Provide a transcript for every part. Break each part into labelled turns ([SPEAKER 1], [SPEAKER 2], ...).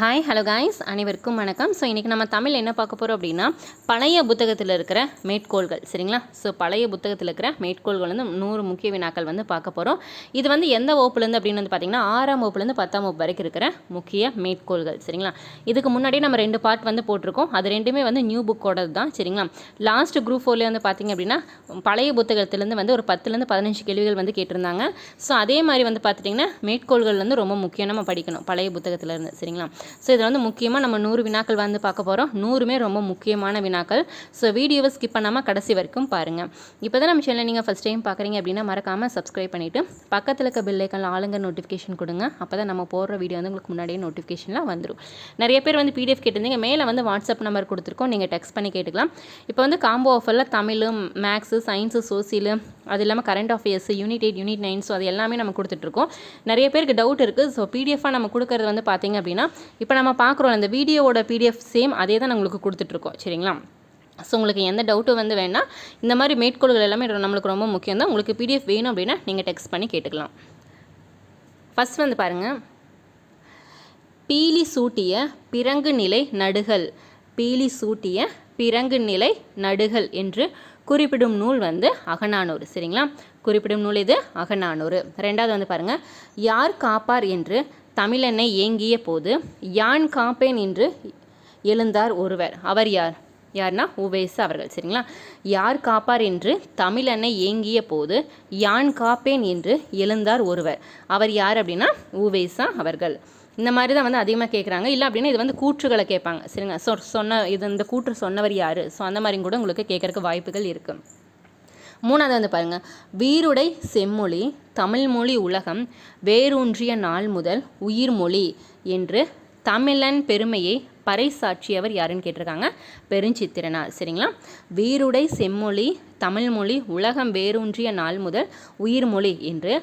[SPEAKER 1] hi hello guys அனைவருக்கும் வணக்கம் so இன்றைக்கி நம்ம தமிழ் என்ன பார்க்க போகிறோம் அப்படின்னா பழைய புத்தகத்தில் இருக்கிற மேற்கோள்கள் சரிங்களா ஸோ பழைய புத்தகத்தில் இருக்கிற மேற்கோள்கள் வந்து நூறு முக்கிய வினாக்கள் வந்து பார்க்க போகிறோம் இது வந்து எந்த வகுப்புலேருந்து அப்படின்னு வந்து பார்த்திங்கன்னா ஆறாம் வகுப்புலேருந்து பத்தாம் வகுப்பு வரைக்கும் இருக்கிற முக்கிய மேற்கோள்கள் சரிங்களா இதுக்கு முன்னாடியே நம்ம ரெண்டு பார்ட் வந்து போட்டிருக்கோம் அது ரெண்டுமே வந்து நியூ புக்கோடது தான் சரிங்களா லாஸ்ட் குரூப் ஃபோர்லேயே வந்து பார்த்திங்க அப்படின்னா பழைய புத்தகத்திலேருந்து வந்து ஒரு பத்துலேருந்து பதினஞ்சு கேள்விகள் வந்து கேட்டிருந்தாங்க ஸோ அதே மாதிரி வந்து பார்த்துட்டிங்கன்னா மேற்கோள்கள் வந்து ரொம்ப முக்கியம் நம்ம படிக்கணும் பழைய புத்தகத்திலேருந்து சரிங்களா ஸோ இதில் வந்து முக்கியமாக நம்ம நூறு வினாக்கள் வந்து பார்க்க போகிறோம் நூறுமே ரொம்ப முக்கியமான வினாக்கள் ஸோ வீடியோவை ஸ்கிப் பண்ணாமல் கடைசி வரைக்கும் பாருங்கள் இப்போ தான் நம்ம சேனலில் நீங்கள் ஃபஸ்ட் டைம் பார்க்குறீங்க அப்படின்னா மறக்காமல் சப்ஸ்கிரைப் பண்ணிவிட்டு பக்கத்தில் இருக்க பில்லைக்கல் ஆளுங்க நோட்டிஃபிகேஷன் கொடுங்க அப்போ தான் நம்ம போடுற வீடியோ வந்து உங்களுக்கு முன்னாடியே நோட்டிஃபிகேஷன்லாம் வந்துடும் நிறைய பேர் வந்து பிடிஎஃப் கேட்டிருந்தீங்க மேலே வந்து வாட்ஸ்அப் நம்பர் கொடுத்துருக்கோம் நீங்கள் டெக்ஸ்ட் பண்ணி கேட்டுக்கலாம் இப்போ வந்து காம்போ ஆஃபரில் தமிழ் மேக்ஸு சயின்ஸு சோசியல் அது இல்லாமல் current affairs unit eight unit nine so அது எல்லாமே நம்ம கொடுத்துட்ருக்கோம் நிறைய பேருக்கு டவுட் இருக்குது ஸோ பிடிஎஃபாக நம்ம கொடுக்குறது வந்து பார்த்திங்க அப்படின்னா இப்போ நம்ம பார்க்குறோம் அந்த வீடியோவோட பிடிஎஃப் சேம் அதே தான் உங்களுக்கு கொடுத்துட்ருக்கோம் சரிங்களா ஸோ உங்களுக்கு எந்த டவுட்டும் வந்து வேணால் இந்த மாதிரி மேற்கோள்கள் எல்லாமே நம்மளுக்கு ரொம்ப முக்கியம் தான் உங்களுக்கு பிடிஎஃப் வேணும் அப்படின்னா நீங்கள் டெக்ஸ்ட் பண்ணி கேட்டுக்கலாம் ஃபஸ்ட் வந்து பாருங்கள் பீலி சூட்டிய பிறங்கு நிலை நடுகள் பீலி சூட்டிய பிறங்கு நிலை நடுகள் என்று குறிப்பிடும் நூல் வந்து அகநானூறு சரிங்களா குறிப்பிடும் நூல் இது அகநானூறு ரெண்டாவது வந்து பாருங்க யார் காப்பார் என்று தமிழனை ஏங்கிய போது யான் காப்பேன் என்று எழுந்தார் ஒருவர் அவர் யார் யார்னா உவேஸ் அவர்கள் சரிங்களா யார் காப்பார் என்று தமிழனை ஏங்கிய போது யான் காப்பேன் என்று எழுந்தார் ஒருவர் அவர் யார் அப்படின்னா உவேசா அவர்கள் இந்த மாதிரி தான் வந்து அதிகமாக கேட்குறாங்க இல்லை அப்படின்னா இது வந்து கூற்றுகளை கேட்பாங்க சரிங்க சொ சொன்ன இது இந்த கூற்று சொன்னவர் யார் ஸோ அந்த மாதிரியும் கூட உங்களுக்கு கேட்குறக்கு வாய்ப்புகள் இருக்குது மூணாவது வந்து பாருங்கள் வீருடை செம்மொழி தமிழ்மொழி உலகம் வேரூன்றிய நாள் முதல் உயிர்மொழி என்று தமிழன் பெருமையை பறைசாற்றியவர் யாருன்னு கேட்டிருக்காங்க பெருஞ்சித்திரனார் சரிங்களா வீருடை செம்மொழி தமிழ்மொழி உலகம் வேரூன்றிய நாள் முதல் உயிர்மொழி என்று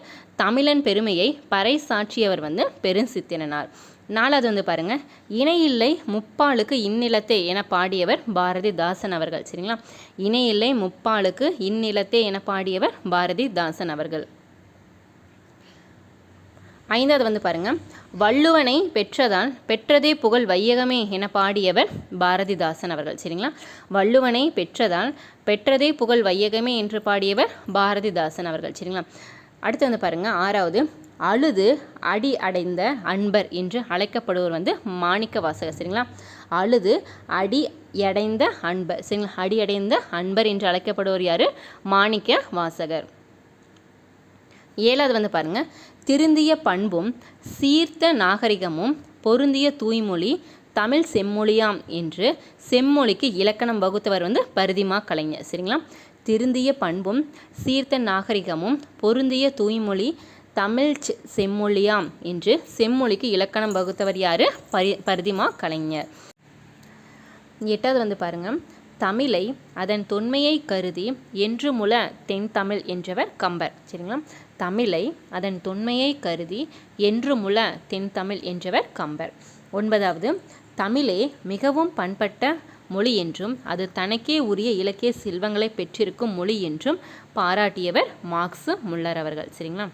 [SPEAKER 1] தமிழன் பெருமையை பறை சாற்றியவர் வந்து பெருஞ்சித்திரனார் நாலாவது வந்து பாருங்க இணையில்லை முப்பாளுக்கு இந்நிலத்தே என பாடியவர் பாரதிதாசன் அவர்கள் சரிங்களா இணையில்லை முப்பாளுக்கு இந்நிலத்தே என பாடியவர் பாரதிதாசன் அவர்கள் ஐந்தாவது வந்து பாருங்க வள்ளுவனை பெற்றதான் பெற்றதே புகழ் வையகமே என பாடியவர் பாரதிதாசன் அவர்கள் சரிங்களா வள்ளுவனை பெற்றதால் பெற்றதே புகழ் வையகமே என்று பாடியவர் பாரதிதாசன் அவர்கள் சரிங்களா அடுத்து வந்து பாருங்கள் ஆறாவது அழுது அடி அடைந்த அன்பர் என்று அழைக்கப்படுவர் வந்து மாணிக்க வாசகர் சரிங்களா அழுது அடி அடைந்த அன்பர் சரிங்களா அடி அடைந்த அன்பர் என்று அழைக்கப்படுவர் யார் மாணிக்க வாசகர் ஏழாவது வந்து பாருங்கள் திருந்திய பண்பும் சீர்த்த நாகரிகமும் பொருந்திய தூய்மொழி தமிழ் செம்மொழியாம் என்று செம்மொழிக்கு இலக்கணம் வகுத்தவர் வந்து பரிதிமா கலைஞர் சரிங்களா திருந்திய பண்பும் சீர்த்த நாகரிகமும் பொருந்திய தூய்மொழி தமிழ் செம்மொழியாம் என்று செம்மொழிக்கு இலக்கணம் வகுத்தவர் யார் பரி பரிதிமா கலைஞர் எட்டாவது வந்து பாருங்கள் தமிழை அதன் தொன்மையை கருதி என்று முல தென் தமிழ் என்றவர் கம்பர் சரிங்களா தமிழை அதன் தொன்மையை கருதி என்று முல தென் தமிழ் என்றவர் கம்பர் ஒன்பதாவது தமிழே மிகவும் பண்பட்ட மொழி என்றும் அது தனக்கே உரிய இலக்கிய செல்வங்களை பெற்றிருக்கும் மொழி என்றும் பாராட்டியவர் மார்க்ஸு முள்ளர் அவர்கள் சரிங்களா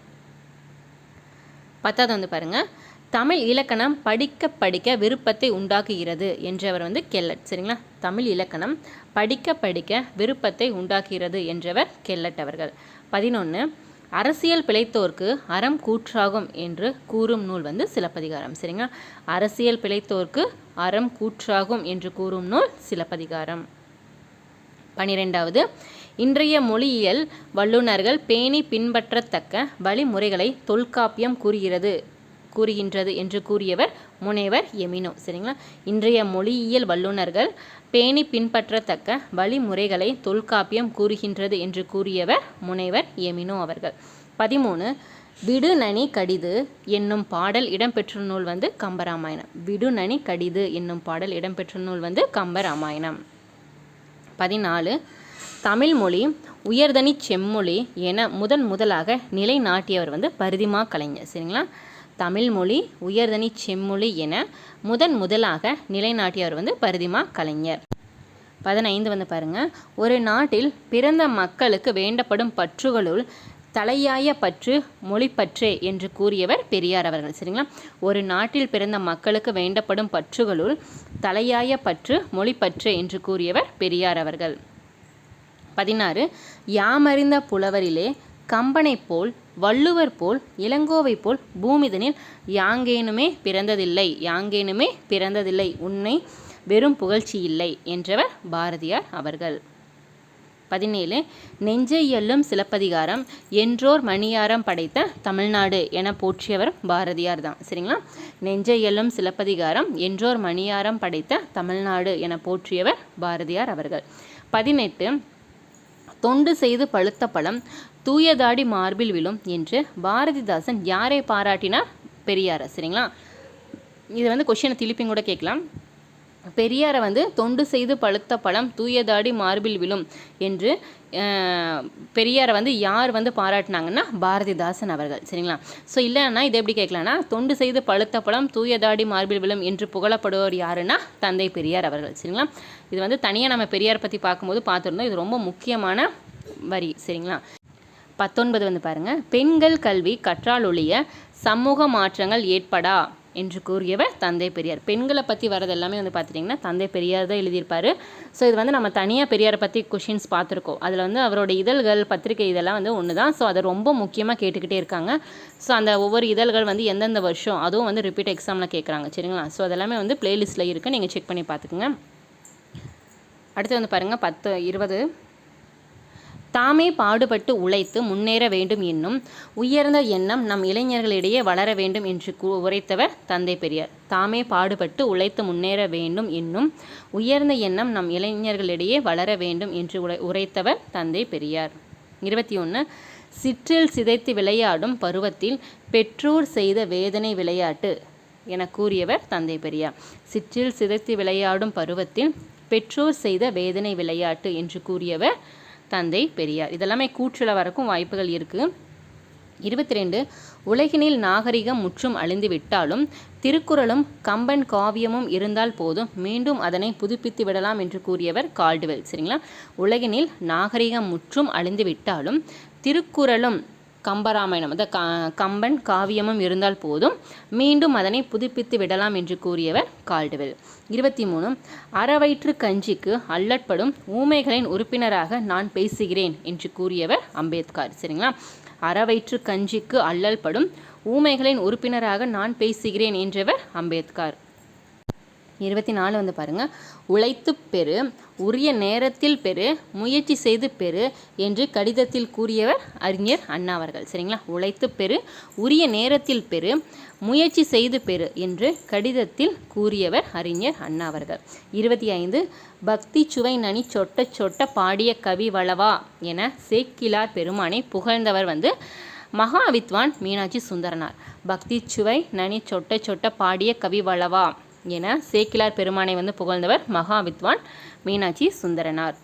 [SPEAKER 1] பத்தாவது வந்து பாருங்கள் தமிழ் இலக்கணம் படிக்க படிக்க விருப்பத்தை உண்டாக்குகிறது என்றவர் வந்து கெல்லட் சரிங்களா தமிழ் இலக்கணம் படிக்க படிக்க விருப்பத்தை உண்டாக்குகிறது என்றவர் கெல்லட் அவர்கள் பதினொன்று அரசியல் பிழைத்தோர்க்கு அறம் கூற்றாகும் என்று கூறும் நூல் வந்து சிலப்பதிகாரம் சரிங்களா அரசியல் பிழைத்தோர்க்கு அறம் கூற்றாகும் என்று கூறும் நூல் சிலப்பதிகாரம் பனிரெண்டாவது இன்றைய மொழியியல் வல்லுநர்கள் பேணி பின்பற்றத்தக்க வழிமுறைகளை தொல்காப்பியம் கூறுகிறது கூறுகின்றது என்று கூறியவர் முனைவர் எமினோ சரிங்களா இன்றைய மொழியியல் வல்லுநர்கள் பேணி பின்பற்றத்தக்க வழிமுறைகளை தொல்காப்பியம் கூறுகின்றது என்று கூறியவர் முனைவர் எமினோ அவர்கள் பதிமூணு விடுநனி கடிது என்னும் பாடல் இடம்பெற்ற நூல் வந்து கம்பராமாயணம் விடுநனி கடிது என்னும் பாடல் இடம்பெற்ற நூல் வந்து கம்பராமாயணம் பதினாலு தமிழ்மொழி உயர்தனி செம்மொழி என முதன் முதலாக நிலைநாட்டியவர் வந்து பரிதிமா கலைஞர் சரிங்களா தமிழ்மொழி உயர்தனி செம்மொழி என முதன் முதலாக நிலைநாட்டியவர் வந்து பரிதிமா கலைஞர் பதினைந்து வந்து பாருங்கள் ஒரு நாட்டில் பிறந்த மக்களுக்கு வேண்டப்படும் பற்றுகளுள் தலையாய பற்று மொழிப்பற்றே என்று கூறியவர் பெரியார் அவர்கள் சரிங்களா ஒரு நாட்டில் பிறந்த மக்களுக்கு வேண்டப்படும் பற்றுகளுள் தலையாய பற்று மொழிப்பற்றே என்று கூறியவர் பெரியார் அவர்கள் பதினாறு யாமறிந்த புலவரிலே கம்பனை போல் வள்ளுவர் போல் இளங்கோவை போல் பூமிதனில் யாங்கேனுமே பிறந்ததில்லை யாங்கேனுமே பிறந்ததில்லை உன்னை வெறும் புகழ்ச்சி இல்லை என்றவர் பாரதியார் அவர்கள் பதினேழு நெஞ்சை எல்லும் சிலப்பதிகாரம் என்றோர் மணியாரம் படைத்த தமிழ்நாடு என போற்றியவர் பாரதியார் தான் சரிங்களா நெஞ்சை எல்லும் சிலப்பதிகாரம் என்றோர் மணியாரம் படைத்த தமிழ்நாடு என போற்றியவர் பாரதியார் அவர்கள் பதினெட்டு தொண்டு செய்து பழுத்த பழம் தூயதாடி மார்பில் விழும் என்று பாரதிதாசன் யாரை பாராட்டினார் பெரியாரை சரிங்களா இது வந்து கொஷினை திருப்பியும் கூட கேட்கலாம் பெரியாரை வந்து தொண்டு செய்து பழுத்த பழம் தூயதாடி மார்பில் விழும் என்று பெரியாரை வந்து யார் வந்து பாராட்டினாங்கன்னா பாரதிதாசன் அவர்கள் சரிங்களா ஸோ இல்லைன்னா இதை எப்படி கேட்கலான்னா தொண்டு செய்து பழுத்த பழம் தூயதாடி மார்பில் விழும் என்று புகழப்படுவோர் யாருன்னா தந்தை பெரியார் அவர்கள் சரிங்களா இது வந்து தனியாக நம்ம பெரியார் பற்றி பார்க்கும்போது பார்த்துருந்தோம் இது ரொம்ப முக்கியமான வரி சரிங்களா பத்தொன்பது வந்து பாருங்கள் பெண்கள் கல்வி கற்றால் ஒழிய சமூக மாற்றங்கள் ஏற்படா என்று கூறியவர் தந்தை பெரியார் பெண்களை பற்றி வரது எல்லாமே வந்து பார்த்துட்டிங்கன்னா தந்தை பெரியார் தான் எழுதியிருப்பார் ஸோ இது வந்து நம்ம தனியாக பெரியாரை பற்றி கொஷின்ஸ் பார்த்துருக்கோம் அதில் வந்து அவரோட இதழ்கள் பத்திரிகை இதெல்லாம் வந்து ஒன்று தான் ஸோ அதை ரொம்ப முக்கியமாக கேட்டுக்கிட்டே இருக்காங்க ஸோ அந்த ஒவ்வொரு இதழ்கள் வந்து எந்தெந்த வருஷம் அதுவும் வந்து ரிப்பீட் எக்ஸாமில் கேட்குறாங்க சரிங்களா ஸோ அதெல்லாமே வந்து பிளேலிஸ்ட்டில் இருக்குது நீங்கள் செக் பண்ணி பார்த்துக்குங்க அடுத்து வந்து பாருங்கள் பத்து இருபது தாமே பாடுபட்டு உழைத்து முன்னேற வேண்டும் என்னும் உயர்ந்த எண்ணம் நம் இளைஞர்களிடையே வளர வேண்டும் என்று உரைத்தவர் தந்தை பெரியார் தாமே பாடுபட்டு உழைத்து முன்னேற வேண்டும் என்னும் உயர்ந்த எண்ணம் நம் இளைஞர்களிடையே வளர வேண்டும் என்று உரைத்தவர் தந்தை பெரியார் இருபத்தி ஒன்று சிற்றில் சிதைத்து விளையாடும் பருவத்தில் பெற்றோர் செய்த வேதனை விளையாட்டு என கூறியவர் தந்தை பெரியார் சிற்றில் சிதைத்து விளையாடும் பருவத்தில் பெற்றோர் செய்த வேதனை விளையாட்டு என்று கூறியவர் தந்தை பெரியார் இதெல்லாமே கூற்றில் வரக்கும் வாய்ப்புகள் இருக்குது இருபத்தி ரெண்டு உலகினில் நாகரிகம் முற்றும் அழிந்து விட்டாலும் திருக்குறளும் கம்பன் காவியமும் இருந்தால் போதும் மீண்டும் அதனை புதுப்பித்து விடலாம் என்று கூறியவர் கால்டுவெல் சரிங்களா உலகினில் நாகரிகம் முற்றும் அழிந்து விட்டாலும் திருக்குறளும் கம்பராமாயணம் அந்த கம்பன் காவியமும் இருந்தால் போதும் மீண்டும் அதனை புதுப்பித்து விடலாம் என்று கூறியவர் கால்டுவெல் இருபத்தி மூணு அறவயிற்று கஞ்சிக்கு அல்லட்படும் ஊமைகளின் உறுப்பினராக நான் பேசுகிறேன் என்று கூறியவர் அம்பேத்கர் சரிங்களா அறவயிற்று கஞ்சிக்கு அல்லல்படும் ஊமைகளின் உறுப்பினராக நான் பேசுகிறேன் என்றவர் அம்பேத்கர் இருபத்தி நாலு வந்து பாருங்கள் உழைத்து பெறு உரிய நேரத்தில் பெறு முயற்சி செய்து பெறு என்று கடிதத்தில் கூறியவர் அறிஞர் அண்ணா அவர்கள் சரிங்களா உழைத்து பெறு உரிய நேரத்தில் பெறு முயற்சி செய்து பெறு என்று கடிதத்தில் கூறியவர் அறிஞர் அண்ணா அவர்கள் இருபத்தி ஐந்து பக்தி சுவை நனி சொட்ட சொட்ட பாடிய கவி வளவா என சேக்கிலார் பெருமானை புகழ்ந்தவர் வந்து மகாவித்வான் மீனாட்சி சுந்தரனார் பக்தி சுவை நனி சொட்ட சொட்ட பாடிய கவி வளவா என சேக்கிலார் பெருமானை வந்து புகழ்ந்தவர் மகாவித்வான் மீனாட்சி சுந்தரனார்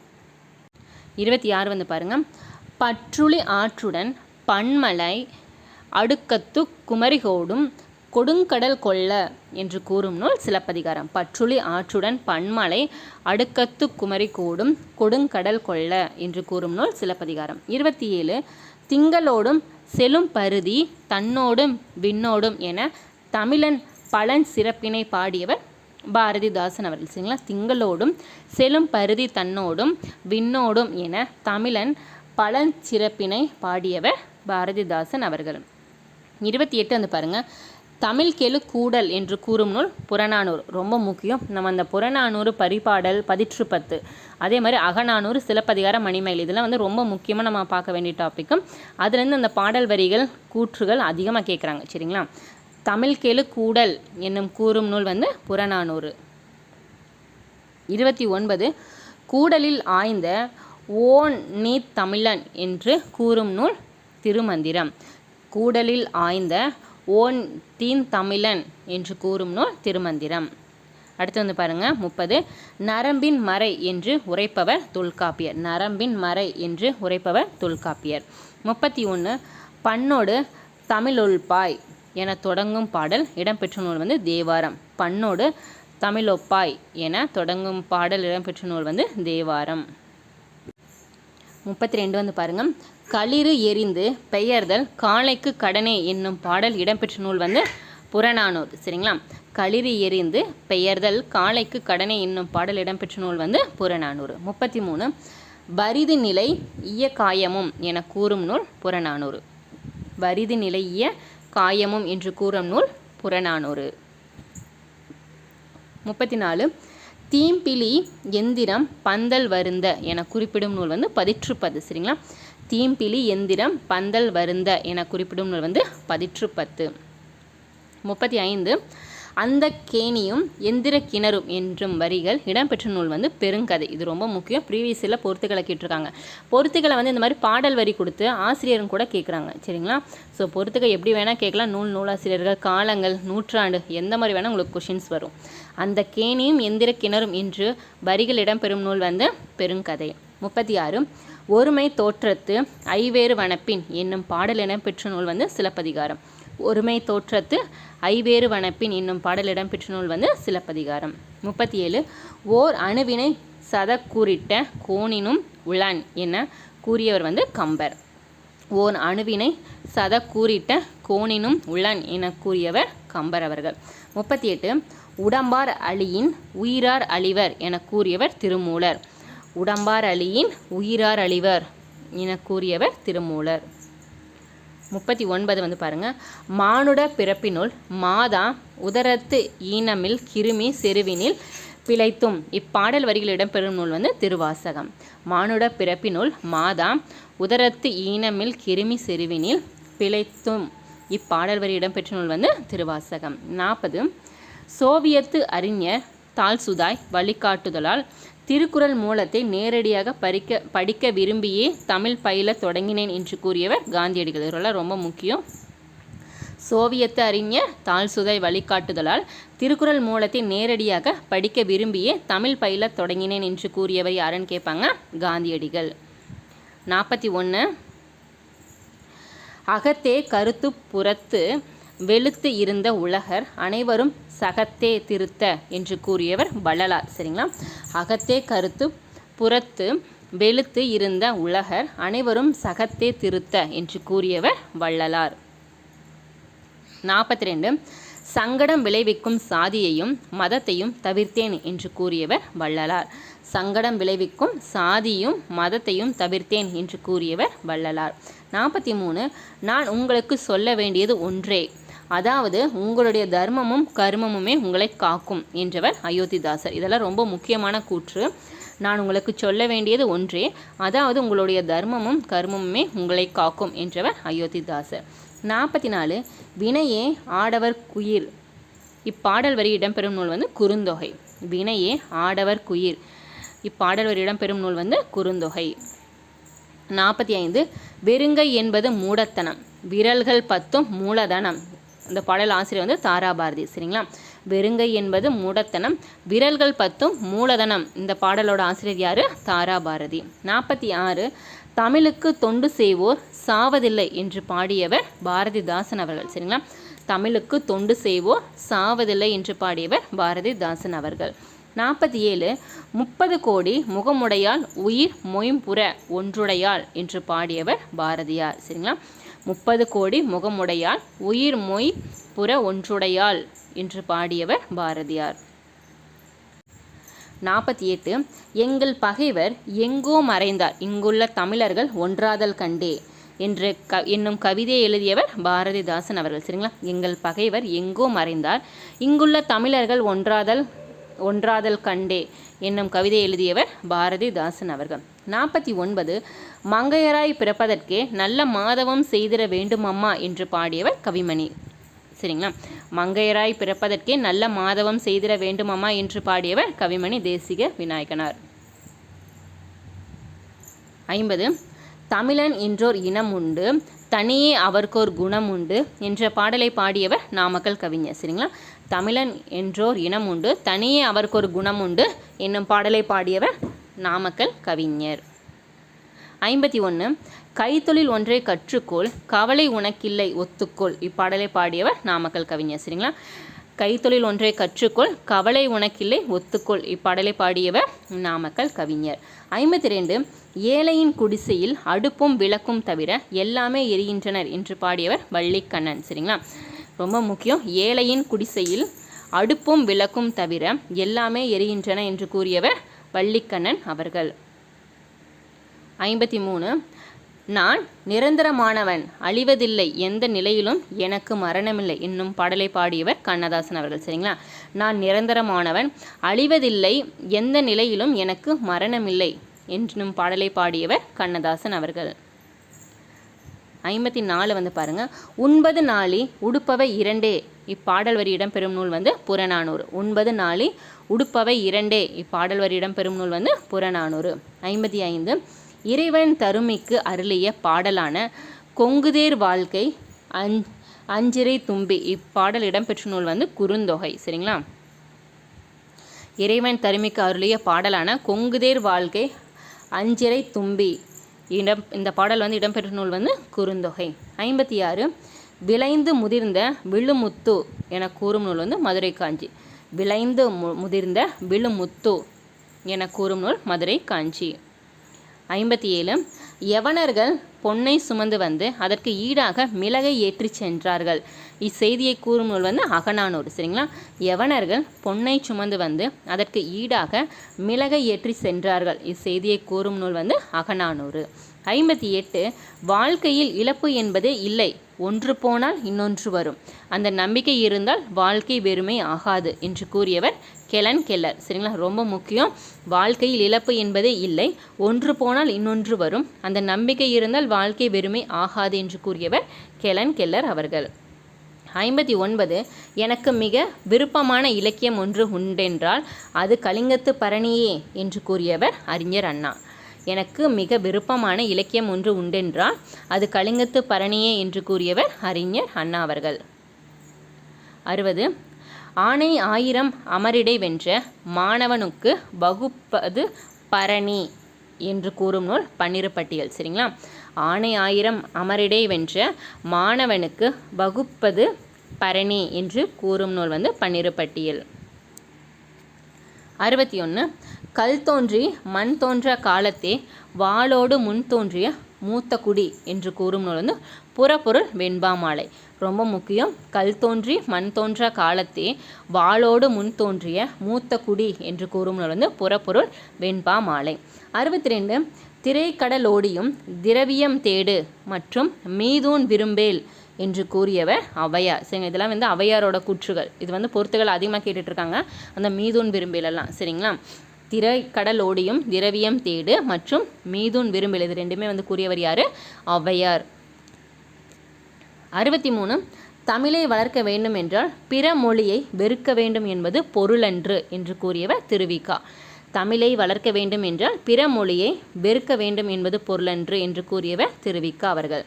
[SPEAKER 1] இருபத்தி ஆறு வந்து பாருங்கள் பற்றுளி ஆற்றுடன் பன்மலை அடுக்கத்து குமரிகோடும் கொடுங்கடல் கொல்ல என்று கூறும் நூல் சிலப்பதிகாரம் பற்றுளி ஆற்றுடன் பன்மலை அடுக்கத்து குமரி கூடும் கொடுங்கடல் கொல்ல என்று கூறும் நூல் சிலப்பதிகாரம் இருபத்தி ஏழு திங்களோடும் செலும் பருதி தன்னோடும் விண்ணோடும் என தமிழன் பலன் சிறப்பினை பாடியவர் பாரதிதாசன் அவர்கள் சரிங்களா திங்களோடும் செலும் பருதி தன்னோடும் விண்ணோடும் என தமிழன் பலன் சிறப்பினை பாடியவர் பாரதிதாசன் அவர்கள் இருபத்தி எட்டு வந்து பாருங்கள் தமிழ் கெழு கூடல் என்று கூறும் நூல் புறநானூறு ரொம்ப முக்கியம் நம்ம அந்த புறநானூறு பரிபாடல் பதிற்று பத்து அதே மாதிரி அகநானூறு சிலப்பதிகார மணிமயில் இதெல்லாம் வந்து ரொம்ப முக்கியமாக நம்ம பார்க்க வேண்டிய டாப்பிக்கும் அதுலேருந்து அந்த பாடல் வரிகள் கூற்றுகள் அதிகமாக கேட்குறாங்க சரிங்களா தமிழ்கெழு கெழு கூடல் என்னும் கூறும் நூல் வந்து புறநானூறு இருபத்தி ஒன்பது கூடலில் ஆய்ந்த ஓன் நீ தமிழன் என்று கூறும் நூல் திருமந்திரம் கூடலில் ஆய்ந்த ஓன் தீன் தமிழன் என்று கூறும் நூல் திருமந்திரம் அடுத்து வந்து பாருங்கள் முப்பது நரம்பின் மறை என்று உரைப்பவர் தொல்காப்பியர் நரம்பின் மறை என்று உரைப்பவர் தொல்காப்பியர் முப்பத்தி ஒன்று பண்ணோடு தமிழ் உள்பாய் என தொடங்கும் பாடல் இடம்பெற்ற நூல் வந்து தேவாரம் பண்ணோடு தமிழொப்பாய் என தொடங்கும் பாடல் இடம்பெற்ற நூல் வந்து தேவாரம் முப்பத்தி ரெண்டு வந்து பாருங்க களிறு எரிந்து பெயர்தல் காலைக்கு கடனே என்னும் பாடல் இடம்பெற்ற நூல் வந்து புறநானூறு சரிங்களா களிறு எரிந்து பெயர்தல் காலைக்கு கடனே என்னும் பாடல் இடம்பெற்ற நூல் வந்து புறநானூறு முப்பத்தி மூணு வரிது நிலை இய காயமும் என கூறும் நூல் புறநானூறு வரிது நிலை ஈய காயமும் என்று கூறும் நூல் புறநானூறு முப்பத்தி நாலு தீம்பிலி எந்திரம் பந்தல் வருந்த என குறிப்பிடும் நூல் வந்து பதிற்றுப்பது சரிங்களா தீம்பிலி எந்திரம் பந்தல் வருந்த என குறிப்பிடும் நூல் வந்து பதிற்றுப்பத்து முப்பத்தி ஐந்து அந்த கேணியும் எந்திர கிணறும் என்றும் வரிகள் இடம்பெற்ற நூல் வந்து பெருங்கதை இது ரொம்ப முக்கியம் ப்ரீவியஸில் பொருத்துக்களை கேட்டிருக்காங்க பொருத்துக்களை வந்து இந்த மாதிரி பாடல் வரி கொடுத்து ஆசிரியரும் கூட கேட்குறாங்க சரிங்களா ஸோ பொருத்துக்கள் எப்படி வேணால் கேட்கலாம் நூல் நூலாசிரியர்கள் காலங்கள் நூற்றாண்டு எந்த மாதிரி வேணால் உங்களுக்கு கொஷின்ஸ் வரும் அந்த கேணியும் எந்திர கிணறும் என்று வரிகள் இடம்பெறும் நூல் வந்து பெருங்கதை முப்பத்தி ஆறு ஒருமை தோற்றத்து ஐவேறு வனப்பின் என்னும் பாடல் இடம்பெற்ற நூல் வந்து சிலப்பதிகாரம் ஒருமை தோற்றத்து ஐவேறு வனப்பின் என்னும் பாடல் இடம்பெற்ற நூல் வந்து சிலப்பதிகாரம் முப்பத்தி ஏழு ஓர் அணுவினை சத கூறிட்ட கோணினும் உளான் என கூறியவர் வந்து கம்பர் ஓர் அணுவினை சத கூறிட்ட கோணினும் உளன் என கூறியவர் கம்பர் அவர்கள் முப்பத்தி எட்டு உடம்பார் அழியின் உயிரார் அழிவர் என கூறியவர் திருமூலர் உடம்பார் அழியின் உயிரார் அழிவர் என கூறியவர் திருமூலர் முப்பத்தி ஒன்பது வந்து பாருங்கள் மானுட பிறப்பினுள் மாதா உதரத்து ஈனமில் கிருமி செருவினில் பிழைத்தும் இப்பாடல் வரிகள் இடம்பெறும் நூல் வந்து திருவாசகம் மானுட பிறப்பினுள் மாதா உதரத்து ஈனமில் கிருமி செருவினில் பிழைத்தும் இப்பாடல் வரி இடம்பெற்ற நூல் வந்து திருவாசகம் நாற்பது சோவியத்து அறிஞர் தால்சுதாய் வழிகாட்டுதலால் திருக்குறள் மூலத்தை நேரடியாக பறிக்க படிக்க விரும்பியே தமிழ் பயில தொடங்கினேன் என்று கூறியவர் காந்தியடிகள் இவரெல்லாம் ரொம்ப முக்கியம் சோவியத்து அறிஞர் சுதை வழிகாட்டுதலால் திருக்குறள் மூலத்தை நேரடியாக படிக்க விரும்பியே தமிழ் பயில தொடங்கினேன் என்று கூறியவர் யாருன்னு கேட்பாங்க காந்தியடிகள் நாற்பத்தி ஒன்று அகத்தே கருத்து புறத்து வெளுத்து இருந்த உலகர் அனைவரும் சகத்தே திருத்த என்று கூறியவர் வள்ளலார் சரிங்களா அகத்தே கருத்து புறத்து வெளுத்து இருந்த உலகர் அனைவரும் சகத்தே திருத்த என்று கூறியவர் வள்ளலார் நாற்பத்தி ரெண்டு சங்கடம் விளைவிக்கும் சாதியையும் மதத்தையும் தவிர்த்தேன் என்று கூறியவர் வள்ளலார் சங்கடம் விளைவிக்கும் சாதியும் மதத்தையும் தவிர்த்தேன் என்று கூறியவர் வள்ளலார் நாற்பத்தி மூணு நான் உங்களுக்கு சொல்ல வேண்டியது ஒன்றே அதாவது உங்களுடைய தர்மமும் கர்மமுமே உங்களை காக்கும் என்றவர் அயோத்திதாசர் இதெல்லாம் ரொம்ப முக்கியமான கூற்று நான் உங்களுக்கு சொல்ல வேண்டியது ஒன்றே அதாவது உங்களுடைய தர்மமும் கர்மமுமே உங்களை காக்கும் என்றவர் அயோத்திதாசர் நாற்பத்தி நாலு வினையே ஆடவர் குயிர் இப்பாடல் வரி இடம்பெறும் நூல் வந்து குறுந்தொகை வினையே ஆடவர் குயிர் இப்பாடல் வரி இடம்பெறும் நூல் வந்து குறுந்தொகை நாற்பத்தி ஐந்து வெறுங்கை என்பது மூடத்தனம் விரல்கள் பத்தும் மூலதனம் இந்த பாடல் ஆசிரியர் வந்து தாராபாரதி சரிங்களா வெறுங்கை என்பது மூடத்தனம் விரல்கள் பத்தும் மூலதனம் இந்த பாடலோட ஆசிரியர் யார் தாராபாரதி நாற்பத்தி ஆறு தமிழுக்கு தொண்டு செய்வோர் சாவதில்லை என்று பாடியவர் பாரதிதாசன் அவர்கள் சரிங்களா தமிழுக்கு தொண்டு செய்வோர் சாவதில்லை என்று பாடியவர் பாரதிதாசன் அவர்கள் நாற்பத்தி ஏழு முப்பது கோடி முகமுடையால் உயிர் மொயம்புற ஒன்றுடையால் என்று பாடியவர் பாரதியார் சரிங்களா முப்பது கோடி முகமுடையால் உயிர் மொய் புற ஒன்றுடையாள் என்று பாடியவர் பாரதியார் நாற்பத்தி எட்டு எங்கள் பகைவர் எங்கோ மறைந்தார் இங்குள்ள தமிழர்கள் ஒன்றாதல் கண்டே என்று க என்னும் கவிதையை எழுதியவர் பாரதிதாசன் அவர்கள் சரிங்களா எங்கள் பகைவர் எங்கோ மறைந்தார் இங்குள்ள தமிழர்கள் ஒன்றாதல் ஒன்றாதல் கண்டே என்னும் கவிதை எழுதியவர் பாரதிதாசன் அவர்கள் நாற்பத்தி ஒன்பது மங்கையராய் பிறப்பதற்கே நல்ல மாதவம் செய்திட வேண்டுமம்மா என்று பாடியவர் கவிமணி சரிங்களா மங்கையராய் பிறப்பதற்கே நல்ல மாதவம் செய்திட வேண்டுமம்மா என்று பாடியவர் கவிமணி தேசிக விநாயகனார் ஐம்பது தமிழன் என்றோர் இனம் உண்டு தனியே அவர்க்கோர் குணம் உண்டு என்ற பாடலை பாடியவர் நாமக்கல் கவிஞர் சரிங்களா தமிழன் என்றோர் இனம் உண்டு தனியே அவர்க்கொரு குணம் உண்டு என்னும் பாடலை பாடியவர் நாமக்கல் கவிஞர் ஐம்பத்தி ஒன்று கைத்தொழில் ஒன்றை கற்றுக்கோள் கவலை உனக்கில்லை ஒத்துக்கோள் இப்பாடலை பாடியவர் நாமக்கல் கவிஞர் சரிங்களா கைத்தொழில் ஒன்றை கற்றுக்கொள் கவலை உனக்கில்லை ஒத்துக்கொள் இப்பாடலை பாடியவர் நாமக்கல் கவிஞர் ஐம்பத்தி ரெண்டு ஏழையின் குடிசையில் அடுப்பும் விளக்கும் தவிர எல்லாமே எரிகின்றனர் என்று பாடியவர் வள்ளிக்கண்ணன் சரிங்களா ரொம்ப முக்கியம் ஏழையின் குடிசையில் அடுப்பும் விளக்கும் தவிர எல்லாமே எரிகின்றன என்று கூறியவர் வள்ளிக்கண்ணன் அவர்கள் ஐம்பத்தி மூணு நான் நிரந்தரமானவன் அழிவதில்லை எந்த நிலையிலும் எனக்கு மரணமில்லை என்னும் பாடலை பாடியவர் கண்ணதாசன் அவர்கள் சரிங்களா நான் நிரந்தரமானவன் அழிவதில்லை எந்த நிலையிலும் எனக்கு மரணமில்லை என்றும் பாடலை பாடியவர் கண்ணதாசன் அவர்கள் ஐம்பத்தி நாலு வந்து பாருங்கள் ஒன்பது நாளி உடுப்பவை இரண்டே இப்பாடல் வரி இடம்பெறும் நூல் வந்து புறநானூறு ஒன்பது நாளி உடுப்பவை இரண்டே இப்பாடல் வரி இடம்பெறும் நூல் வந்து புறநானூறு ஐம்பத்தி ஐந்து இறைவன் தருமைக்கு அருளிய பாடலான கொங்குதேர் வாழ்க்கை அஞ் அஞ்சிறை தும்பி இப்பாடல் இடம்பெற்ற நூல் வந்து குறுந்தொகை சரிங்களா இறைவன் தருமைக்கு அருளிய பாடலான கொங்குதேர் வாழ்க்கை அஞ்சிறை தும்பி இடம் இந்த பாடல் வந்து இடம்பெற்ற நூல் வந்து குறுந்தொகை ஐம்பத்தி ஆறு விளைந்து முதிர்ந்த விழுமுத்து என கூறும் நூல் வந்து மதுரை காஞ்சி விளைந்து மு முதிர்ந்த விழுமுத்து என கூறும் நூல் மதுரை காஞ்சி ஐம்பத்தி ஏழு யவனர்கள் பொன்னை சுமந்து வந்து அதற்கு ஈடாக மிளகை ஏற்றி சென்றார்கள் இச்செய்தியை கூறும் நூல் வந்து அகனானூர் சரிங்களா யவனர்கள் பொன்னை சுமந்து வந்து அதற்கு ஈடாக மிளகை ஏற்றி சென்றார்கள் இச்செய்தியை கூறும் நூல் வந்து அகனானூர் ஐம்பத்தி எட்டு வாழ்க்கையில் இழப்பு என்பதே இல்லை ஒன்று போனால் இன்னொன்று வரும் அந்த நம்பிக்கை இருந்தால் வாழ்க்கை வெறுமை ஆகாது என்று கூறியவர் கெலன் கெல்லர் சரிங்களா ரொம்ப முக்கியம் வாழ்க்கையில் இழப்பு என்பதே இல்லை ஒன்று போனால் இன்னொன்று வரும் அந்த நம்பிக்கை இருந்தால் வாழ்க்கை வெறுமை ஆகாது என்று கூறியவர் கெலன் கெல்லர் அவர்கள் ஐம்பத்தி ஒன்பது எனக்கு மிக விருப்பமான இலக்கியம் ஒன்று உண்டென்றால் அது கலிங்கத்து பரணியே என்று கூறியவர் அறிஞர் அண்ணா எனக்கு மிக விருப்பமான இலக்கியம் ஒன்று உண்டென்றால் அது கலிங்கத்து பரணியே என்று கூறியவர் அறிஞர் அண்ணா அவர்கள் அறுபது ஆனை ஆயிரம் அமரிடை வென்ற மாணவனுக்கு வகுப்பது பரணி என்று கூறும் நூல் பன்னிருப்பட்டியல் சரிங்களா ஆணை ஆயிரம் அமரிடை வென்ற மாணவனுக்கு வகுப்பது பரணி என்று கூறும் நூல் வந்து பன்னிருப்பட்டியல் அறுபத்தி ஒன்று கல் தோன்றி மண் தோன்ற காலத்தே வாளோடு முன் தோன்றிய மூத்த குடி என்று கூறும் நூல் வந்து புறப்பொருள் வெண்பாமாலை ரொம்ப முக்கியம் கல் தோன்றி மண் தோன்றா காலத்தே வாளோடு முன் தோன்றிய மூத்த குடி என்று கூறும் வந்து புறப்பொருள் வெண்பா மாலை அறுபத்தி ரெண்டு திரைக்கடலோடியும் திரவியம் தேடு மற்றும் மீதூன் விரும்பேல் என்று கூறியவர் அவையார் சரிங்க இதெல்லாம் வந்து அவையாரோட கூற்றுகள் இது வந்து பொருத்துகள் அதிகமாக கேட்டுட்ருக்காங்க அந்த மீதூன் விரும்பேலெல்லாம் சரிங்களா திரை கடல் ஓடியும் திரவியம் தேடு மற்றும் மீதூன் விரும்பில் இது ரெண்டுமே வந்து கூறியவர் யார் ஔவையார் அறுபத்தி மூணு தமிழை வளர்க்க வேண்டும் என்றால் பிற மொழியை வெறுக்க வேண்டும் என்பது பொருளன்று என்று கூறியவர் திருவிக்கா தமிழை வளர்க்க வேண்டும் என்றால் பிற மொழியை வெறுக்க வேண்டும் என்பது பொருளன்று என்று கூறியவர் திருவிக்கா அவர்கள்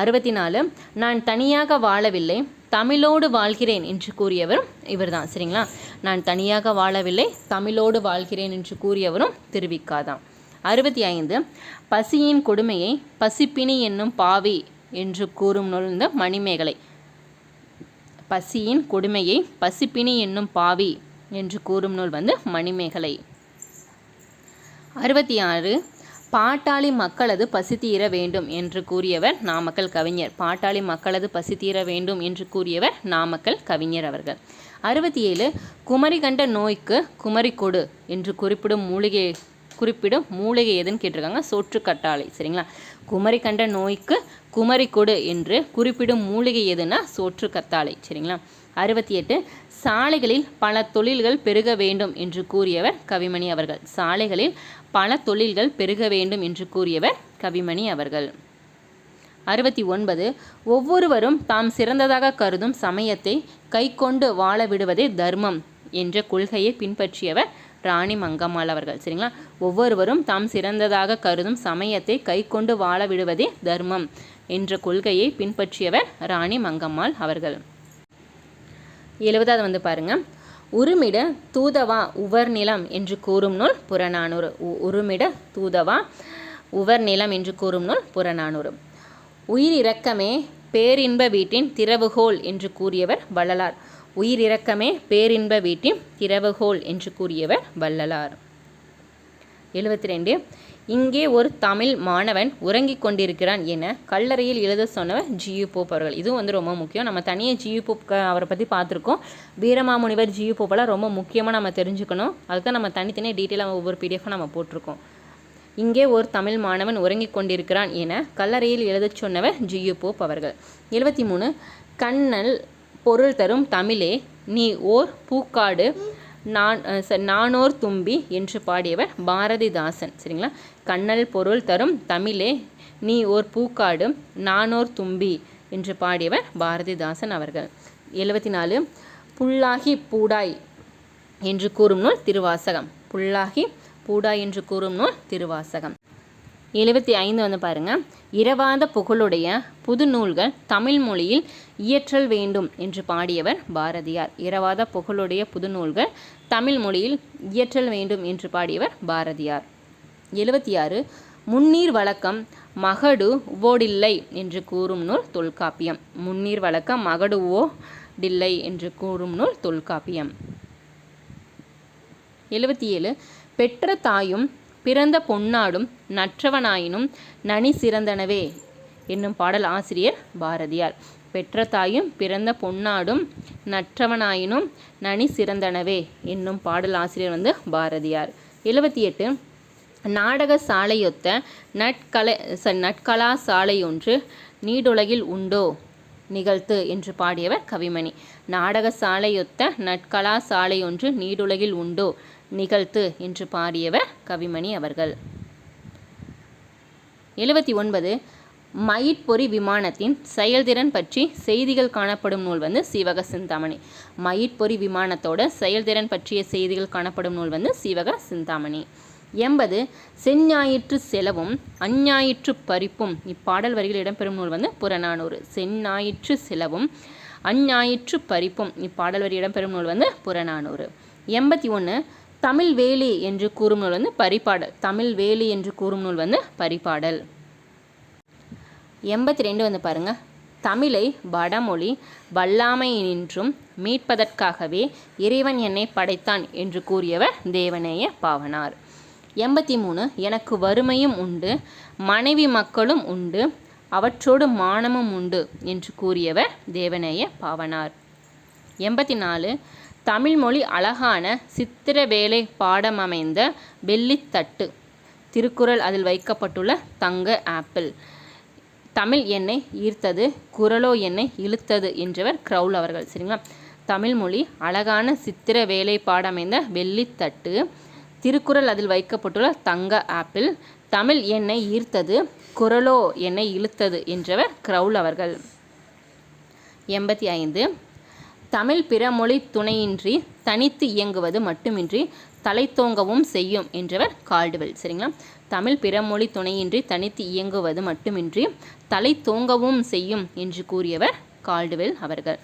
[SPEAKER 1] அறுபத்தி நாலு நான் தனியாக வாழவில்லை தமிழோடு வாழ்கிறேன் என்று கூறியவரும் இவர்தான் சரிங்களா நான் தனியாக வாழவில்லை தமிழோடு வாழ்கிறேன் என்று கூறியவரும் திருவிக்கா தான் அறுபத்தி ஐந்து பசியின் கொடுமையை பசிப்பினி என்னும் பாவி என்று கூறும் நூல் இந்த மணிமேகலை பசியின் கொடுமையை பசிப்பினி என்னும் பாவி என்று கூறும் நூல் வந்து மணிமேகலை அறுபத்தி ஆறு பாட்டாளி மக்களது பசி தீர வேண்டும் என்று கூறியவர் நாமக்கல் கவிஞர் பாட்டாளி மக்களது பசி தீர வேண்டும் என்று கூறியவர் நாமக்கல் கவிஞர் அவர்கள் அறுபத்தி ஏழு குமரி கண்ட நோய்க்கு குமரி கொடு என்று குறிப்பிடும் மூலிகை குறிப்பிடும் மூலிகை எதுன்னு கேட்டிருக்காங்க சொற்று கட்டாளை சரிங்களா குமரி கண்ட நோய்க்கு குமரி கொடு என்று குறிப்பிடும் மூலிகை எதுனா சோற்று கத்தாழை சரிங்களா அறுபத்தி எட்டு சாலைகளில் பல தொழில்கள் பெருக வேண்டும் என்று கூறியவர் கவிமணி அவர்கள் சாலைகளில் பல தொழில்கள் பெருக வேண்டும் என்று கூறியவர் கவிமணி அவர்கள் அறுபத்தி ஒன்பது ஒவ்வொருவரும் தாம் சிறந்ததாக கருதும் சமயத்தை கைக்கொண்டு வாழ விடுவதே தர்மம் என்ற கொள்கையை பின்பற்றியவர் ராணி மங்கம்மாள் அவர்கள் சரிங்களா ஒவ்வொருவரும் தாம் சிறந்ததாக கருதும் சமயத்தை கை கொண்டு வாழ விடுவதே தர்மம் என்ற கொள்கையை பின்பற்றியவர் ராணி மங்கம்மாள் அவர்கள் எழுபதாவது வந்து பாருங்க உருமிட தூதவா உவர் நிலம் என்று கூறும் நூல் புறநானூறு உருமிட தூதவா உவர் நிலம் என்று கூறும் நூல் புறநானூறு உயிரிறக்கமே பேரின்ப வீட்டின் திறவுகோல் என்று கூறியவர் வள்ளலார் உயிரிறக்கமே பேரின்ப வீட்டின் திறவுகோல் என்று கூறியவர் வள்ளலார் எழுபத்தி ரெண்டு இங்கே ஒரு தமிழ் மாணவன் உறங்கிக் கொண்டிருக்கிறான் என கல்லறையில் எழுத சொன்னவர் ஜியு போப் அவர்கள் இதுவும் வந்து ரொம்ப முக்கியம் நம்ம தனியாக ஜியு போப் அவரை பற்றி பார்த்துருக்கோம் வீரமாமுனிவர் ஜியு போப்பெல்லாம் ரொம்ப முக்கியமாக நம்ம தெரிஞ்சுக்கணும் அதுக்கு நம்ம தனித்தனியாக டீட்டெயிலாக ஒவ்வொரு பிடிஎஃபாக நம்ம போட்டிருக்கோம் இங்கே ஒரு தமிழ் மாணவன் உறங்கிக் கொண்டிருக்கிறான் என கல்லறையில் எழுதச் சொன்னவர் ஜியு போப் அவர்கள் எழுபத்தி மூணு கண்ணல் பொருள் தரும் தமிழே நீ ஓர் பூக்காடு நான் நானோர் தும்பி என்று பாடியவர் பாரதிதாசன் சரிங்களா கண்ணல் பொருள் தரும் தமிழே நீ ஓர் பூக்காடு நானோர் தும்பி என்று பாடியவர் பாரதிதாசன் அவர்கள் எழுபத்தி நாலு புல்லாகி பூடாய் என்று கூறும் நூல் திருவாசகம் புல்லாகி பூடாய் என்று கூறும் நூல் திருவாசகம் எழுபத்தி ஐந்து வந்து பாருங்க இரவாத புகழுடைய புது நூல்கள் தமிழ் மொழியில் இயற்றல் வேண்டும் என்று பாடியவர் பாரதியார் இரவாத புகழுடைய புது நூல்கள் தமிழ் மொழியில் இயற்றல் வேண்டும் என்று பாடியவர் பாரதியார் எழுபத்தி ஆறு முன்னீர் வழக்கம் மகடு ஓடில்லை என்று கூறும் நூல் தொல்காப்பியம் முன்னீர் வழக்கம் மகடு ஓடில்லை என்று கூறும் நூல் தொல்காப்பியம் எழுபத்தி ஏழு பெற்ற தாயும் பிறந்த பொன்னாடும் நற்றவனாயினும் நனி சிறந்தனவே என்னும் பாடல் ஆசிரியர் பாரதியார் பெற்ற தாயும் பிறந்த பொன்னாடும் நற்றவனாயினும் நனி சிறந்தனவே என்னும் பாடல் ஆசிரியர் வந்து பாரதியார் எழுபத்தி எட்டு நாடக சாலையொத்த நட்கலை நட்கலா சாலை ஒன்று நீடுலகில் உண்டோ நிகழ்த்து என்று பாடியவர் கவிமணி நாடக சாலையொத்த நட்கலா சாலை ஒன்று நீடுலகில் உண்டோ நிகழ்த்து என்று பாடியவர் கவிமணி அவர்கள் எழுபத்தி ஒன்பது மயிற்பொறி விமானத்தின் செயல்திறன் பற்றி செய்திகள் காணப்படும் நூல் வந்து சீவக சிந்தாமணி மயிற்பொறி விமானத்தோட செயல்திறன் பற்றிய செய்திகள் காணப்படும் நூல் வந்து சீவக சிந்தாமணி எண்பது செஞ்ஞாயிற்று செலவும் அஞ்ஞாயிற்று பறிப்பும் இப்பாடல் வரியில் இடம்பெறும் நூல் வந்து புறநானூறு செஞ்ஞாயிற்று செலவும் அஞ்ஞாயிற்று பறிப்பும் இப்பாடல் வரி இடம்பெறும் நூல் வந்து புறநானூறு எண்பத்தி ஒன்று தமிழ் வேலி என்று கூறும் நூல் வந்து பரிபாடல் தமிழ் வேலி என்று கூறும் நூல் வந்து பரிபாடல் எண்பத்தி ரெண்டு வந்து பாருங்க தமிழை வடமொழி வல்லாமை நின்றும் மீட்பதற்காகவே இறைவன் என்னை படைத்தான் என்று கூறியவர் தேவநேய பாவனார் எண்பத்தி மூணு எனக்கு வறுமையும் உண்டு மனைவி மக்களும் உண்டு அவற்றோடு மானமும் உண்டு என்று கூறியவர் தேவநேய பாவனார் எண்பத்தி நாலு தமிழ்மொழி அழகான சித்திர வேலை பாடம் அமைந்த வெள்ளித்தட்டு திருக்குறள் அதில் வைக்கப்பட்டுள்ள தங்க ஆப்பிள் தமிழ் என்னை ஈர்த்தது குரலோ என்னை இழுத்தது என்றவர் க்ரௌல் அவர்கள் சரிங்களா தமிழ்மொழி அழகான சித்திர வேலை அமைந்த வெள்ளித்தட்டு திருக்குறள் அதில் வைக்கப்பட்டுள்ள தங்க ஆப்பிள் தமிழ் என்னை ஈர்த்தது குரலோ என்னை இழுத்தது என்றவர் க்ரௌல் அவர்கள் எண்பத்தி ஐந்து தமிழ் பிறமொழி துணையின்றி தனித்து இயங்குவது மட்டுமின்றி தலைத்தோங்கவும் செய்யும் என்றவர் கால்டுவெல் சரிங்களா தமிழ் பிறமொழி துணையின்றி தனித்து இயங்குவது மட்டுமின்றி தலை தோங்கவும் செய்யும் என்று கூறியவர் கால்டுவெல் அவர்கள்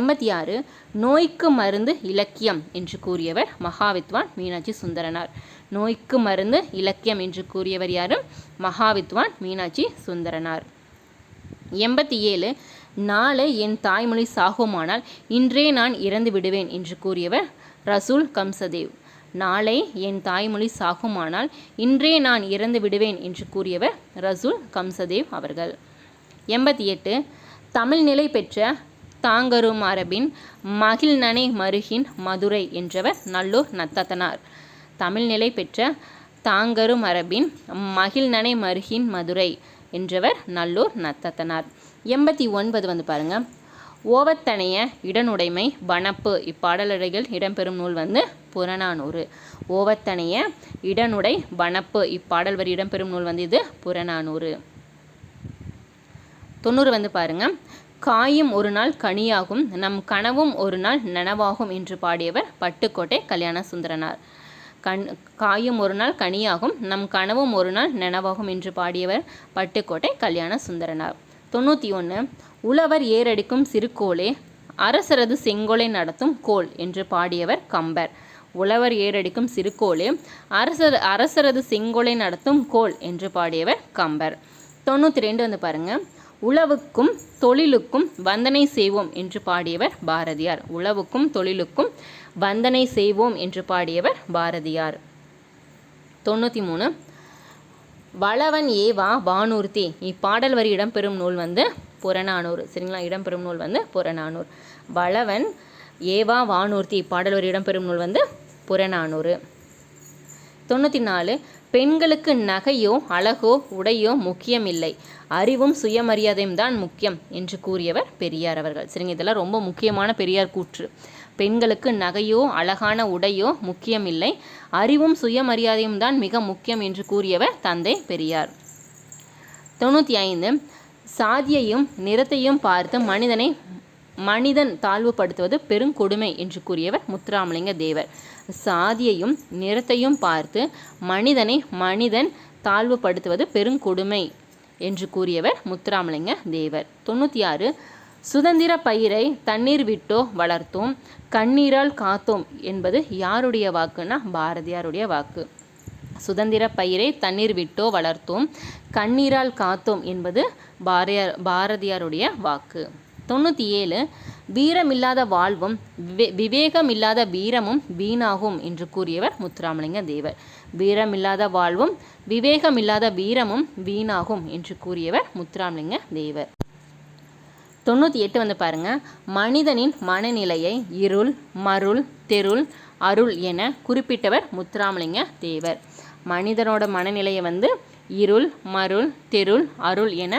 [SPEAKER 1] எண்பத்தி ஆறு நோய்க்கு மருந்து இலக்கியம் என்று கூறியவர் மகாவித்வான் மீனாட்சி சுந்தரனார் நோய்க்கு மருந்து இலக்கியம் என்று கூறியவர் யாரும் மகாவித்வான் மீனாட்சி சுந்தரனார் எண்பத்தி ஏழு நாளை என் தாய்மொழி சாகுமானால் இன்றே நான் இறந்து விடுவேன் என்று கூறியவர் ரசூல் கம்சதேவ் நாளை என் தாய்மொழி சாகுமானால் இன்றே நான் இறந்து விடுவேன் என்று கூறியவர் ரசூல் கம்சதேவ் அவர்கள் எண்பத்தி எட்டு தமிழ் நிலை பெற்ற தாங்கரும் அரபின் மகிழ்நனை மருகின் மதுரை என்றவர் நல்லூர் நத்தத்தனார் தமிழ் நிலை பெற்ற தாங்கரும் அரபின் மகிழ்நனை மருகின் மதுரை என்றவர் நல்லூர் நத்தத்தனார் எண்பத்தி ஒன்பது வந்து பாருங்கள் ஓவத்தனைய இடனுடைமை வனப்பு இப்பாடலடைகள் இடம்பெறும் நூல் வந்து புறநானூறு ஓவத்தனைய இடனுடை வனப்பு இப்பாடல் வரி இடம்பெறும் நூல் வந்து இது புறநானூறு தொண்ணூறு வந்து பாருங்க காயும் ஒரு நாள் கனியாகும் நம் கனவும் ஒரு நாள் நனவாகும் என்று பாடியவர் பட்டுக்கோட்டை கல்யாண சுந்தரனார் கண் காயும் ஒரு நாள் கனியாகும் நம் கனவும் ஒரு நாள் நனவாகும் என்று பாடியவர் பட்டுக்கோட்டை கல்யாண சுந்தரனார் தொண்ணூற்றி ஒன்று உழவர் ஏறடிக்கும் சிறுகோளே அரசரது செங்கோலை நடத்தும் கோல் என்று பாடியவர் கம்பர் உழவர் ஏறடிக்கும் சிறுகோளே அரசர் அரசரது செங்கோலை நடத்தும் கோல் என்று பாடியவர் கம்பர் தொண்ணூற்றி ரெண்டு வந்து பாருங்கள் உழவுக்கும் தொழிலுக்கும் வந்தனை செய்வோம் என்று பாடியவர் பாரதியார் உழவுக்கும் தொழிலுக்கும் வந்தனை செய்வோம் என்று பாடியவர் பாரதியார் தொண்ணூற்றி மூணு வளவன் ஏவா வானூர்த்தி இப்பாடல் வரி இடம்பெறும் நூல் வந்து புறநானூர் சரிங்களா இடம்பெறும் நூல் வந்து புறநானூர் வளவன் ஏவா வானூர்த்தி இப்பாடல் வரி இடம்பெறும் நூல் வந்து புறநானூர் தொண்ணூற்றி நாலு பெண்களுக்கு நகையோ அழகோ உடையோ முக்கியம் இல்லை அறிவும் சுயமரியாதையும் தான் முக்கியம் என்று கூறியவர் பெரியார் அவர்கள் சரிங்க இதெல்லாம் ரொம்ப முக்கியமான பெரியார் கூற்று பெண்களுக்கு நகையோ அழகான உடையோ முக்கியமில்லை அறிவும் சுயமரியாதையும் தான் மிக முக்கியம் என்று கூறியவர் தந்தை பெரியார் தொண்ணூற்றி ஐந்து சாதியையும் நிறத்தையும் பார்த்து மனிதனை மனிதன் தாழ்வுபடுத்துவது பெருங்கொடுமை என்று கூறியவர் முத்துராமலிங்க தேவர் சாதியையும் நிறத்தையும் பார்த்து மனிதனை மனிதன் தாழ்வுபடுத்துவது பெருங்கொடுமை என்று கூறியவர் முத்துராமலிங்க தேவர் தொண்ணூற்றி ஆறு சுதந்திர பயிரை தண்ணீர் விட்டோ வளர்த்தோம் கண்ணீரால் காத்தோம் என்பது யாருடைய வாக்குன்னா பாரதியாருடைய வாக்கு சுதந்திர பயிரை தண்ணீர் விட்டோ வளர்த்தோம் கண்ணீரால் காத்தோம் என்பது பாரதியார் பாரதியாருடைய வாக்கு தொண்ணூற்றி ஏழு வீரமில்லாத வாழ்வும் விவே விவேகமில்லாத வீரமும் வீணாகும் என்று கூறியவர் முத்துராமலிங்க தேவர் வீரமில்லாத வாழ்வும் விவேகமில்லாத வீரமும் வீணாகும் என்று கூறியவர் முத்துராமலிங்க தேவர் தொண்ணூற்றி எட்டு வந்து பாருங்கள் மனிதனின் மனநிலையை இருள் மருள் தெருள் அருள் என குறிப்பிட்டவர் முத்துராமலிங்க தேவர் மனிதனோட மனநிலையை வந்து இருள் மருள் தெருள் அருள் என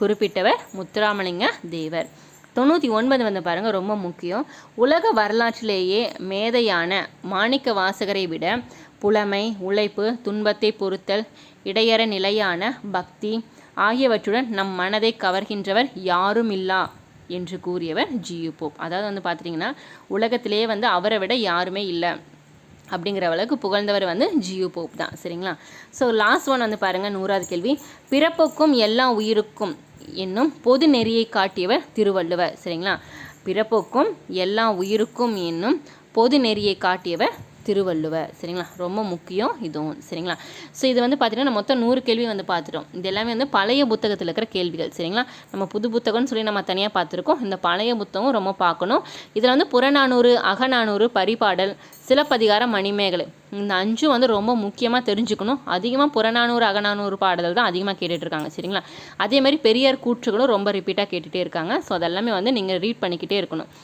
[SPEAKER 1] குறிப்பிட்டவர் முத்துராமலிங்க தேவர் தொண்ணூற்றி ஒன்பது வந்து பாருங்கள் ரொம்ப முக்கியம் உலக வரலாற்றிலேயே மேதையான மாணிக்க வாசகரை விட புலமை உழைப்பு துன்பத்தை பொறுத்தல் இடையற நிலையான பக்தி ஆகியவற்றுடன் நம் மனதை கவர்கின்றவர் யாரும் இல்லா என்று கூறியவர் ஜியு போப் அதாவது வந்து பார்த்துட்டிங்கன்னா உலகத்திலேயே வந்து அவரை விட யாருமே இல்லை அப்படிங்கிற அளவுக்கு புகழ்ந்தவர் வந்து ஜியு போப் தான் சரிங்களா ஸோ லாஸ்ட் ஒன் வந்து பாருங்கள் நூறாவது கேள்வி பிறப்புக்கும் எல்லா உயிருக்கும் என்னும் பொது நெறியை காட்டியவர் திருவள்ளுவர் சரிங்களா பிறப்புக்கும் எல்லா உயிருக்கும் என்னும் பொது நெறியை காட்டியவர் திருவள்ளுவர் சரிங்களா ரொம்ப முக்கியம் இதுவும் சரிங்களா ஸோ இது வந்து பார்த்திங்கன்னா நம்ம மொத்தம் நூறு கேள்வி வந்து பார்த்துட்டோம் இது எல்லாமே வந்து பழைய புத்தகத்தில் இருக்கிற கேள்விகள் சரிங்களா நம்ம புது புத்தகம்னு சொல்லி நம்ம தனியாக பார்த்துருக்கோம் இந்த பழைய புத்தகம் ரொம்ப பார்க்கணும் இதில் வந்து புறநானூறு அகநானூறு பரிபாடல் சிலப்பதிகார மணிமேகலை இந்த அஞ்சும் வந்து ரொம்ப முக்கியமாக தெரிஞ்சுக்கணும் அதிகமாக புறநானூறு அகநானூறு பாடல்கள் தான் அதிகமாக கேட்டுட்ருக்காங்க சரிங்களா அதேமாதிரி பெரியார் கூற்றுகளும் ரொம்ப ரிப்பீட்டாக கேட்டுகிட்டே இருக்காங்க ஸோ அதெல்லாமே வந்து நீங்கள் ரீட் பண்ணிக்கிட்டே இருக்கணும்